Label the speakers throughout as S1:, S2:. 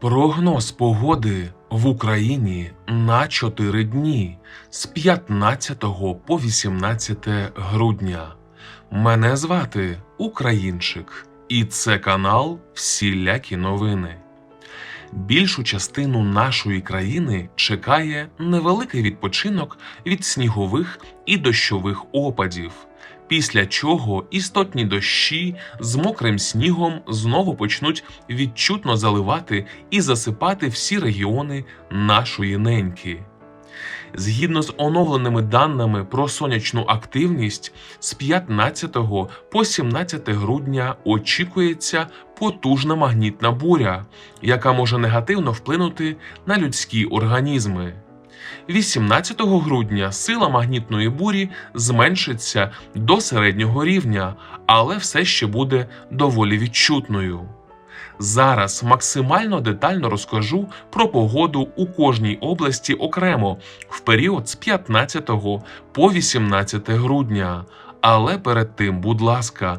S1: Прогноз погоди в Україні на 4 дні з 15 по 18 грудня. Мене звати Українчик, і це канал Всілякі новини. Більшу частину нашої країни чекає невеликий відпочинок від снігових і дощових опадів, після чого істотні дощі з мокрим снігом знову почнуть відчутно заливати і засипати всі регіони нашої неньки. Згідно з оновленими даними про сонячну активність, з 15 по 17 грудня очікується потужна магнітна буря, яка може негативно вплинути на людські організми. 18 грудня сила магнітної бурі зменшиться до середнього рівня, але все ще буде доволі відчутною. Зараз максимально детально розкажу про погоду у кожній області окремо в період з 15 по 18 грудня. Але перед тим, будь ласка,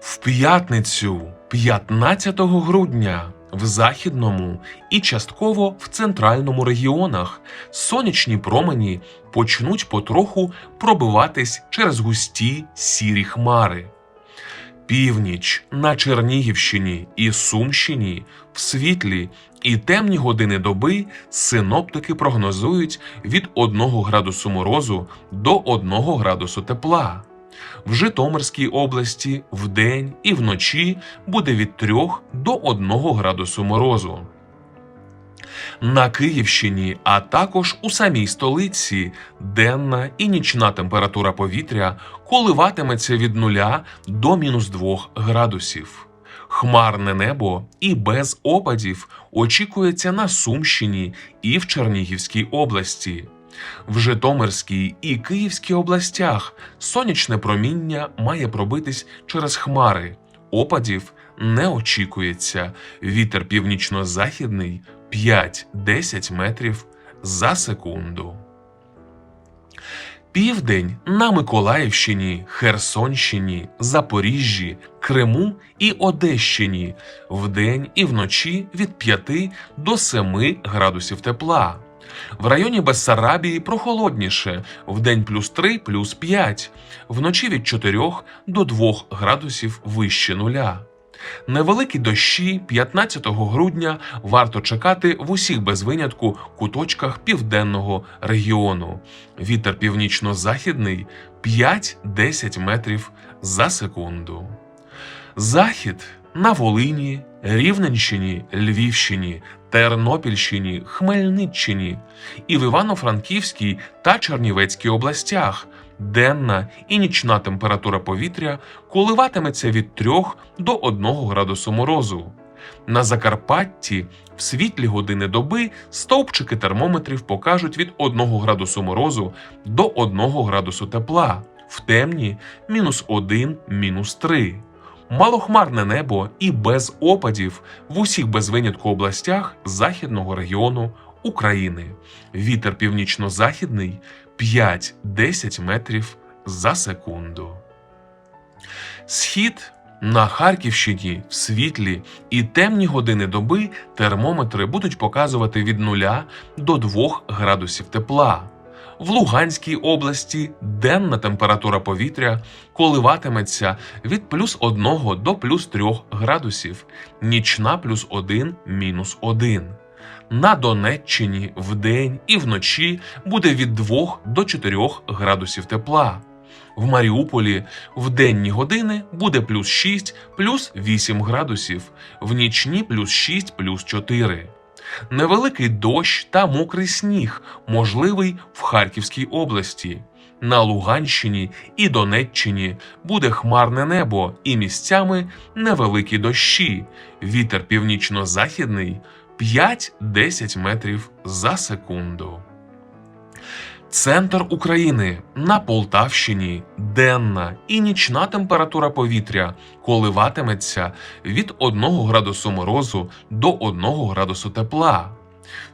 S1: В п'ятницю, 15 грудня, в західному і частково в центральному регіонах сонячні промені почнуть потроху пробиватись через густі сірі хмари. Північ на Чернігівщині і Сумщині в світлі і темні години доби синоптики прогнозують від 1 градусу морозу до 1 градусу тепла. В Житомирській області вдень і вночі буде від 3 до 1 градусу морозу. На Київщині, а також у самій столиці денна і нічна температура повітря коливатиметься від 0 до мінус 2 градусів. Хмарне небо і без опадів очікується на Сумщині і в Чернігівській області. В Житомирській і Київській областях сонячне проміння має пробитись через хмари. Опадів не очікується. Вітер північно-західний 5-10 метрів за секунду. Південь на Миколаївщині, Херсонщині, Запоріжжі, Криму і Одещині вдень і вночі від 5 до 7 градусів тепла. В районі Бессарабії прохолодніше, вдень плюс 3, плюс 5, вночі від 4 до 2 градусів вище нуля. Невеликі дощі 15 грудня варто чекати в усіх без винятку куточках південного регіону. Вітер північно-західний 5-10 метрів за секунду. Захід на Волині, Рівненщині, Львівщині, Тернопільщині, Хмельниччині і в Івано-Франківській та Чернівецькій областях. Денна і нічна температура повітря коливатиметься від 3 до 1 градусу морозу. На Закарпатті в світлі години доби стовпчики термометрів покажуть від 1 градусу морозу до 1 градусу тепла, в темні мінус 1, мінус 3. Малохмарне небо і без опадів в усіх без винятку областях західного регіону України. Вітер північно-західний 5-10 метрів за секунду. Схід на Харківщині в світлі і темні години доби термометри будуть показувати від 0 до 2 градусів тепла. В Луганській області денна температура повітря коливатиметься від плюс 1 до плюс 3 градусів, нічна плюс 1 мінус 1. На Донеччині вдень і вночі буде від 2 до 4 градусів тепла. В Маріуполі в денні години буде плюс 6, плюс 8 градусів, в нічні плюс 6, плюс 4. Невеликий дощ та мокрий сніг можливий в Харківській області. На Луганщині і Донеччині буде хмарне небо і місцями невеликі дощі. Вітер північно-західний 5-10 метрів за секунду. Центр України на Полтавщині денна і нічна температура повітря коливатиметься від 1 градусу морозу до 1 градусу тепла.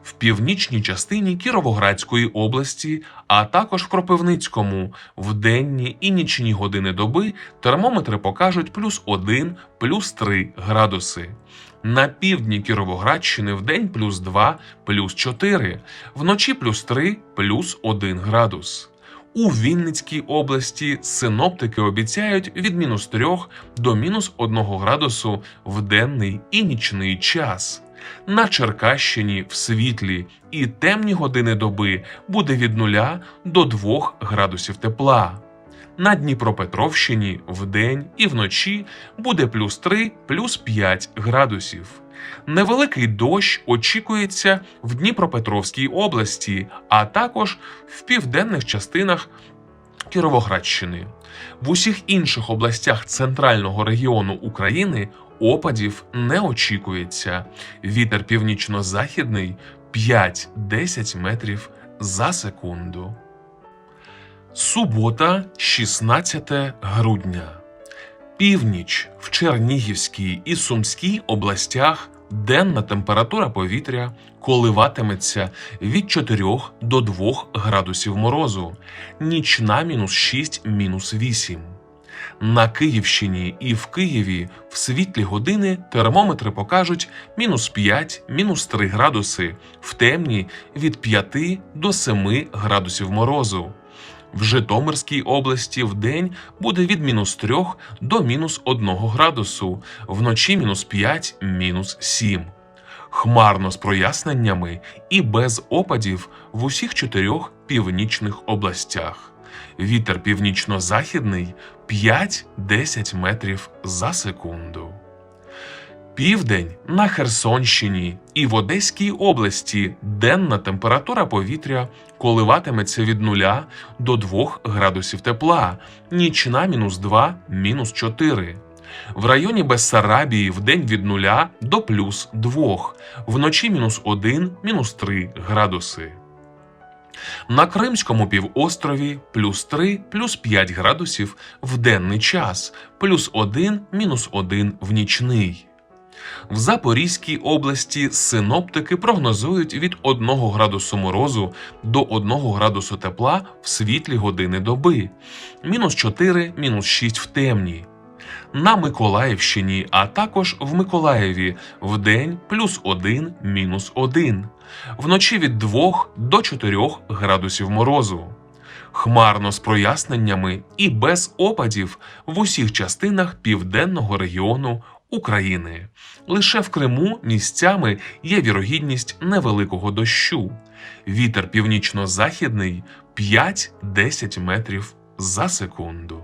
S1: В північній частині Кіровоградської області, а також в Кропивницькому в денні і нічні години доби термометри покажуть плюс 1, плюс 3 градуси. На півдні Кіровоградщини в день плюс 2, плюс 4, вночі плюс 3, плюс 1 градус. У Вінницькій області синоптики обіцяють від мінус 3 до мінус 1 градусу в денний і нічний час. На Черкащині в світлі і темні години доби буде від 0 до 2 градусів тепла. На Дніпропетровщині вдень і вночі буде плюс 3, плюс 5 градусів. Невеликий дощ очікується в Дніпропетровській області, а також в південних частинах Кіровоградщини. В усіх інших областях центрального регіону України опадів не очікується. Вітер північно-західний 5-10 метрів за секунду. Субота, 16 грудня. Північ в Чернігівській і Сумській областях денна температура повітря коливатиметься від 4 до 2 градусів морозу, нічна мінус 6 мінус 8. На Київщині і в Києві в світлі години термометри покажуть мінус 5, мінус 3 градуси, в темні від 5 до 7 градусів морозу. В Житомирській області в день буде від мінус 3 до мінус 1 градусу, вночі мінус 5, мінус 7. Хмарно з проясненнями і без опадів в усіх чотирьох північних областях. Вітер північно-західний 5-10 метрів за секунду. Південь на Херсонщині і в Одеській області денна температура повітря коливатиметься від 0 до 2 градусів тепла, нічна мінус 2, мінус 4. В районі Бессарабії в день від 0 до плюс 2, вночі мінус 1, мінус 3 градуси. На Кримському півострові плюс 3, плюс 5 градусів в денний час, плюс 1, мінус 1 в нічний. В Запорізькій області синоптики прогнозують від 1 градусу морозу до 1 градусу тепла в світлі години доби, мінус 4, мінус 6 в темні. На Миколаївщині, а також в Миколаєві в день плюс 1, мінус 1, вночі від 2 до 4 градусів морозу. Хмарно з проясненнями і без опадів в усіх частинах південного регіону України. Лише в Криму місцями є вірогідність невеликого дощу. Вітер північно-західний 5-10 метрів за секунду.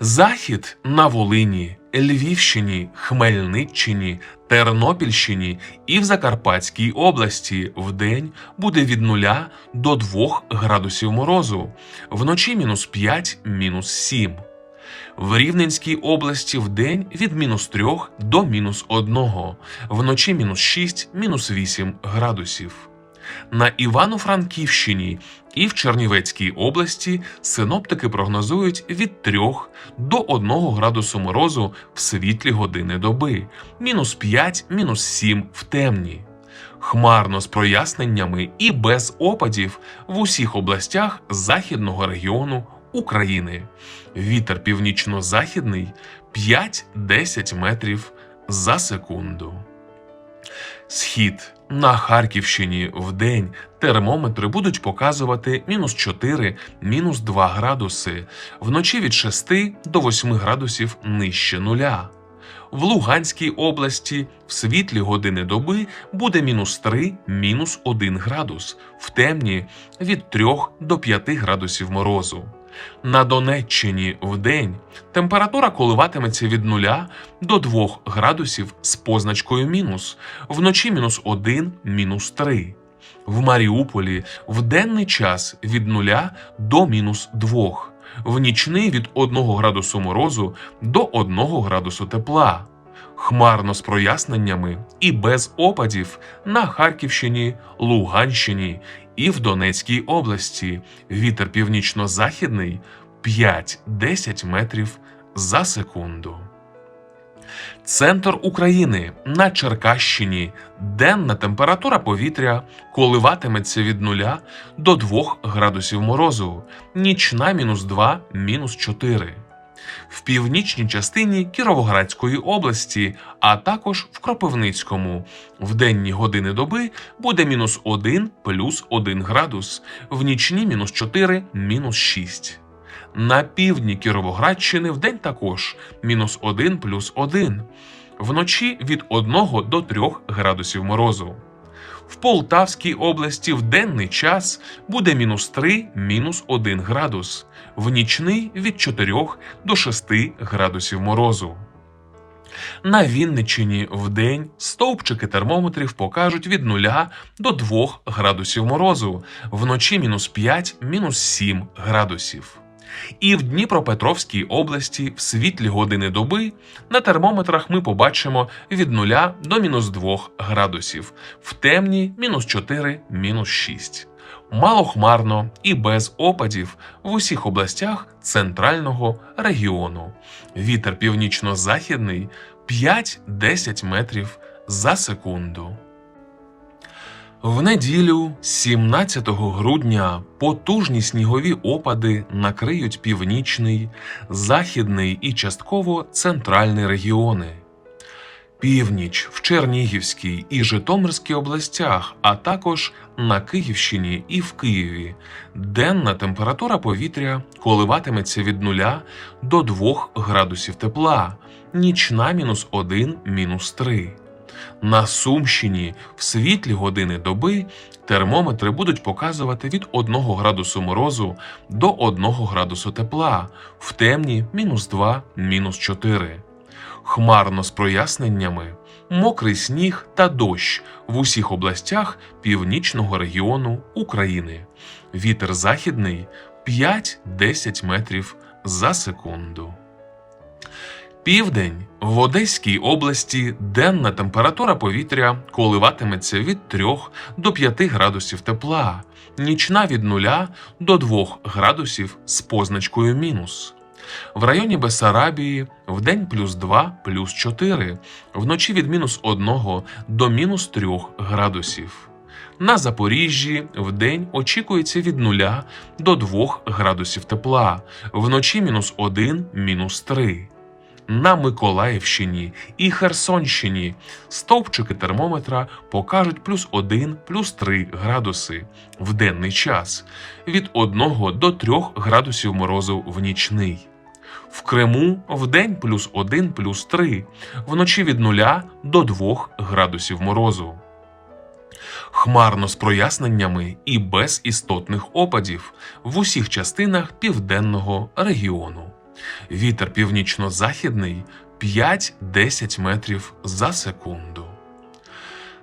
S1: Захід на Волині, Львівщині, Хмельниччині, Тернопільщині і в Закарпатській області вдень буде від 0 до 2 градусів морозу, вночі мінус 5, мінус 7. В Рівненській області вдень від мінус 3 до мінус 1, вночі мінус 6, мінус 8 градусів. На Івано-Франківщині і в Чернівецькій області синоптики прогнозують від 3 до 1 градусу морозу в світлі години доби, мінус 5, мінус 7 в темні. Хмарно з проясненнями і без опадів в усіх областях західного регіону України. Вітер північно-західний 5-10 метрів за секунду. Схід на Харківщині в день термометри будуть показувати мінус 4, мінус 2 градуси, вночі від 6 до 8 градусів нижче нуля. В Луганській області в світлі години доби буде мінус 3, мінус 1 градус, в темні від 3 до 5 градусів морозу. На Донеччині вдень температура коливатиметься від 0 до 2 градусів з позначкою мінус, вночі мінус 1, мінус 3. В Маріуполі в денний час від 0 до мінус 2, в нічний від 1 градусу морозу до 1 градусу тепла. Хмарно з проясненнями і без опадів на Харківщині, Луганщині і в Донецькій області. Вітер північно-західний 5-10 метрів за секунду. Центр України на Черкащині. Денна температура повітря коливатиметься від 0 до 2 градусів морозу, нічна мінус 2, мінус 4. В північній частині Кіровоградської області, а також в Кропивницькому. В денні години доби буде мінус 1 плюс 1 градус, в нічні мінус 4, мінус 6. На півдні Кіровоградщини вдень також мінус 1 плюс 1, вночі від 1 до 3 градусів морозу. В Полтавській області в денний час буде мінус 3, мінус 1 градус, в нічний від 4 до 6 градусів морозу. На Вінниччині вдень стовпчики термометрів покажуть від 0 до 2 градусів морозу, вночі мінус 5, мінус 7 градусів. І в Дніпропетровській області в світлі години доби на термометрах ми побачимо від 0 до мінус 2 градусів, в темні мінус 4, мінус 6. Малохмарно і без опадів в усіх областях центрального регіону. Вітер північно-західний 5-10 метрів за секунду. В неділю, 17 грудня, потужні снігові опади накриють північний, західний і частково центральний регіони. Північ в Чернігівській і Житомирській областях, а також на Київщині і в Києві. Денна температура повітря коливатиметься від 0 до 2 градусів тепла, нічна мінус 1, мінус 3. На Сумщині в світлі години доби термометри будуть показувати від 1 градусу морозу до 1 градусу тепла, в темні мінус 2, мінус 4. Хмарно з проясненнями, мокрий сніг та дощ в усіх областях північного регіону України. Вітер західний 5-10 метрів за секунду. Південь в Одеській області денна температура повітря коливатиметься від 3 до 5 градусів тепла, нічна від 0 до 2 градусів з позначкою мінус. В районі Бесарабії вдень плюс 2 плюс 4, вночі від мінус 1 до мінус 3 градусів. На Запоріжжі вдень очікується від 0 до 2 градусів тепла, вночі мінус 1 мінус 3 на Миколаївщині і Херсонщині стовпчики термометра покажуть плюс 1, плюс 3 градуси в денний час, від 1 до 3 градусів морозу в нічний. В Криму вдень плюс 1, плюс 3, вночі від 0 до 2 градусів морозу. Хмарно з проясненнями і без істотних опадів в усіх частинах південного регіону. Вітер північно-західний 5-10 метрів за секунду.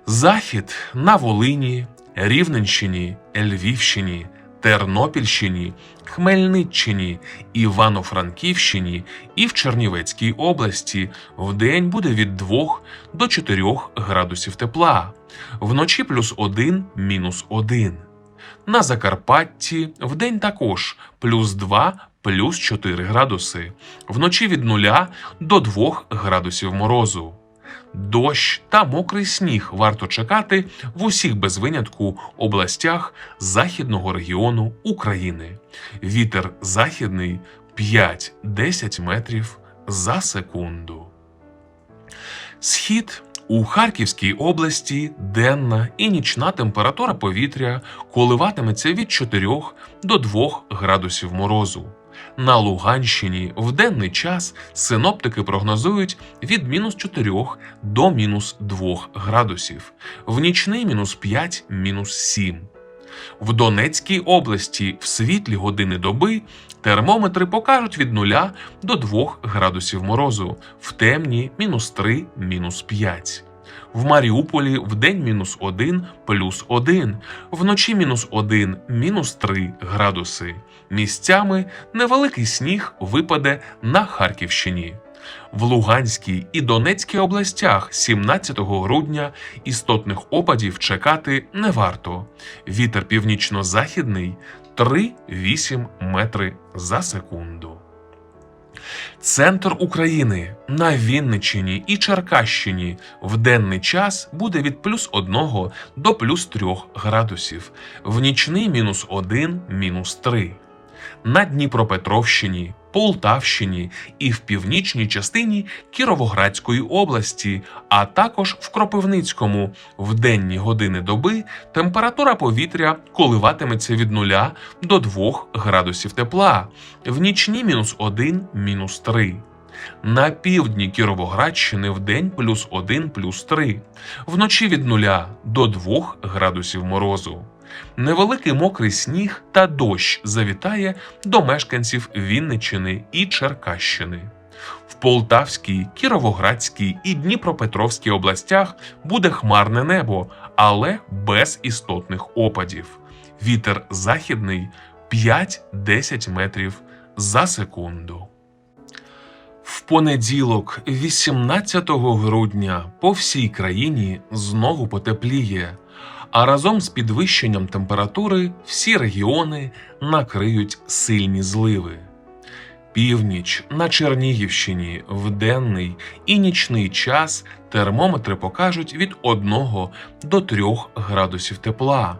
S1: Захід на Волині, Рівненщині, Львівщині, Тернопільщині, Хмельниччині, Івано-Франківщині і в Чернівецькій області вдень буде від 2 до 4 градусів тепла, вночі плюс 1, мінус 1. На Закарпатті вдень також плюс 2, плюс 4 градуси, вночі від 0 до 2 градусів морозу. Дощ та мокрий сніг варто чекати в усіх без винятку областях західного регіону України. Вітер західний 5-10 метрів за секунду. Схід у Харківській області денна і нічна температура повітря коливатиметься від 4 до 2 градусів морозу. На Луганщині в денний час синоптики прогнозують від мінус 4 до мінус 2 градусів, в нічний мінус 5, мінус 7. В Донецькій області в світлі години доби термометри покажуть від 0 до 2 градусів морозу, в темні мінус 3, мінус 5. В Маріуполі в день мінус 1, плюс 1, вночі мінус 1, мінус 3 градуси. Місцями невеликий сніг випаде на Харківщині. В Луганській і Донецькій областях 17 грудня істотних опадів чекати не варто. Вітер північно-західний 3-8 метри за секунду. Центр України на Вінниччині і Черкащині в денний час буде від плюс 1 до плюс 3 градусів, в нічний мінус 1, мінус 3. На Дніпропетровщині, Полтавщині і в північній частині Кіровоградської області, а також в Кропивницькому в денні години доби температура повітря коливатиметься від 0 до 2 градусів тепла, в нічні мінус 1, мінус 3. На півдні Кіровоградщини в день плюс 1, плюс 3, вночі від 0 до 2 градусів морозу. Невеликий мокрий сніг та дощ завітає до мешканців Вінниччини і Черкащини. В Полтавській, Кіровоградській і Дніпропетровській областях буде хмарне небо, але без істотних опадів. Вітер західний 5-10 метрів за секунду. В понеділок, 18 грудня, по всій країні знову потепліє, а разом з підвищенням температури всі регіони накриють сильні зливи. Північ на Чернігівщині в денний і нічний час термометри покажуть від 1 до 3 градусів тепла.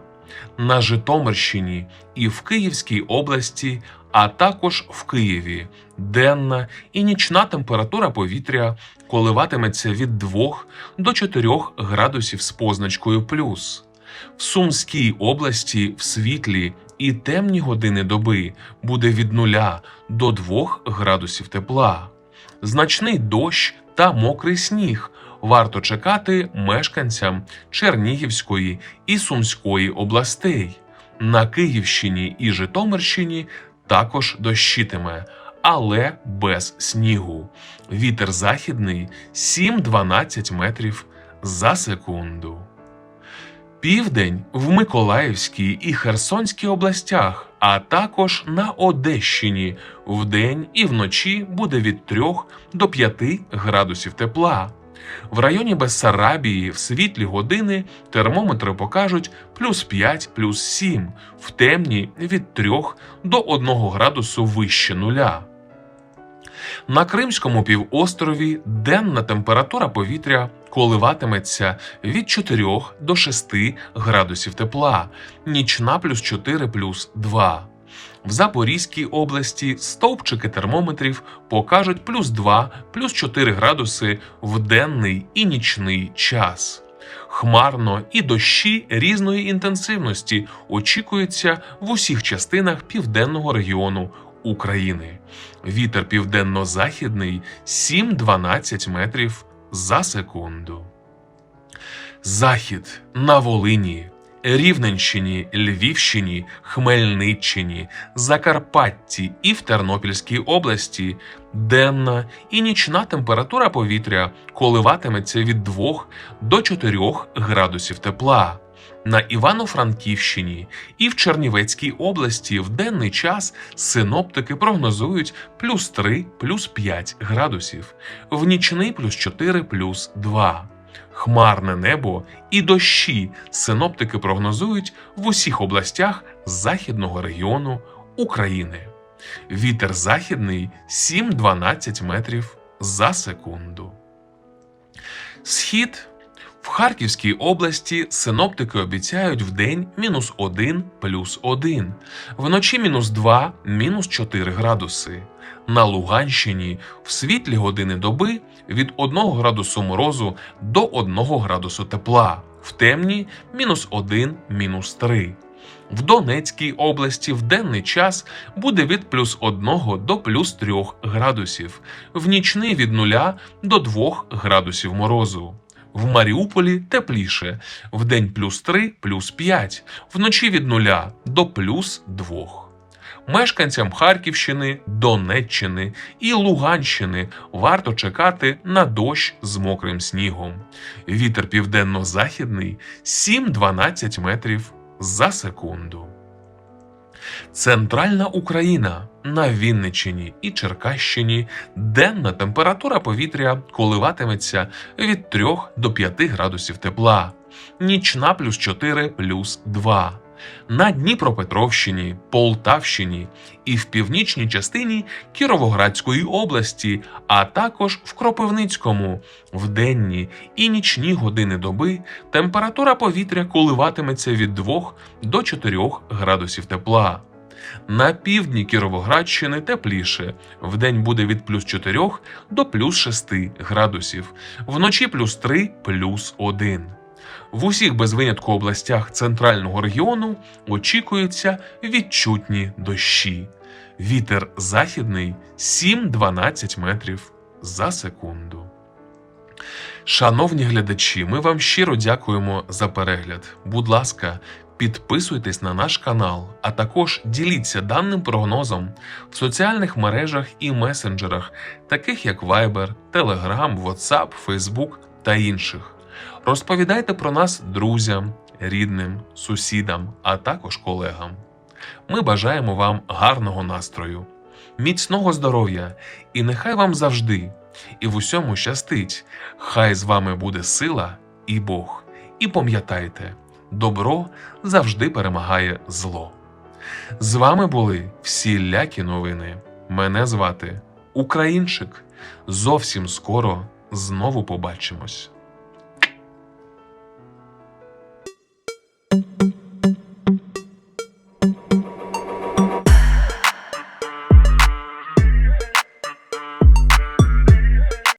S1: На Житомирщині і в Київській області, а також в Києві денна і нічна температура повітря коливатиметься від 2 до 4 градусів з позначкою плюс. В Сумській області в світлі і темні години доби буде від 0 до 2 градусів тепла. Значний дощ та мокрий сніг варто чекати мешканцям Чернігівської і Сумської областей. На Київщині і Житомирщині також дощитиме, але без снігу. Вітер західний 7-12 метрів за секунду. Південь в Миколаївській і Херсонській областях, а також на Одещині вдень і вночі буде від 3 до 5 градусів тепла. В районі Бессарабії в світлі години термометри покажуть плюс 5, плюс 7, в темні від 3 до 1 градусу вище нуля. На Кримському півострові денна температура повітря коливатиметься від 4 до 6 градусів тепла, нічна плюс 4 плюс 2. В Запорізькій області стовпчики термометрів покажуть плюс 2 плюс 4 градуси в денний і нічний час. Хмарно і дощі різної інтенсивності очікуються в усіх частинах південного регіону України. Вітер південно-західний 7-12 метрів за секунду. Захід на Волині, Рівненщині, Львівщині, Хмельниччині, Закарпатті і в Тернопільській області денна і нічна температура повітря коливатиметься від 2 до 4 градусів тепла. На Івано-Франківщині і в Чернівецькій області в денний час синоптики прогнозують плюс 3, плюс 5 градусів, в нічний плюс 4, плюс 2. Хмарне небо і дощі синоптики прогнозують в усіх областях західного регіону України. Вітер західний 7-12 метрів за секунду. Схід в Харківській області синоптики обіцяють в день мінус 1 плюс 1, вночі мінус 2 мінус 4 градуси. На Луганщині в світлі години доби від 1 градусу морозу до 1 градусу тепла, в темні мінус 1 мінус 3. В Донецькій області в денний час буде від плюс 1 до плюс 3 градусів, в нічний від 0 до 2 градусів морозу. В Маріуполі тепліше, вдень плюс 3, плюс 5, вночі від 0 до плюс 2. Мешканцям Харківщини, Донеччини і Луганщини варто чекати на дощ з мокрим снігом. Вітер південно-західний 7-12 метрів за секунду. Центральна Україна на Вінниччині і Черкащині денна температура повітря коливатиметься від 3 до 5 градусів тепла, нічна плюс 4 плюс 2. На Дніпропетровщині, Полтавщині і в північній частині Кіровоградської області, а також в Кропивницькому в денні і нічні години доби температура повітря коливатиметься від 2 до 4 градусів тепла. На півдні Кіровоградщини тепліше. Вдень буде від плюс 4 до плюс 6 градусів, вночі плюс 3 плюс 1. В усіх без винятку областях центрального регіону очікуються відчутні дощі. Вітер західний 7-12 метрів за секунду. Шановні глядачі, ми вам щиро дякуємо за перегляд. Будь ласка, підписуйтесь на наш канал, а також діліться даним прогнозом в соціальних мережах і месенджерах, таких як Viber, Telegram, WhatsApp, Facebook та інших. Розповідайте про нас друзям, рідним, сусідам, а також колегам. Ми бажаємо вам гарного настрою, міцного здоров'я і нехай вам завжди і в усьому щастить. Хай з вами буде сила і Бог. І пам'ятайте, добро завжди перемагає зло. З вами були всілякі новини. Мене звати Українчик. Зовсім скоро знову побачимось. Mm-hmm.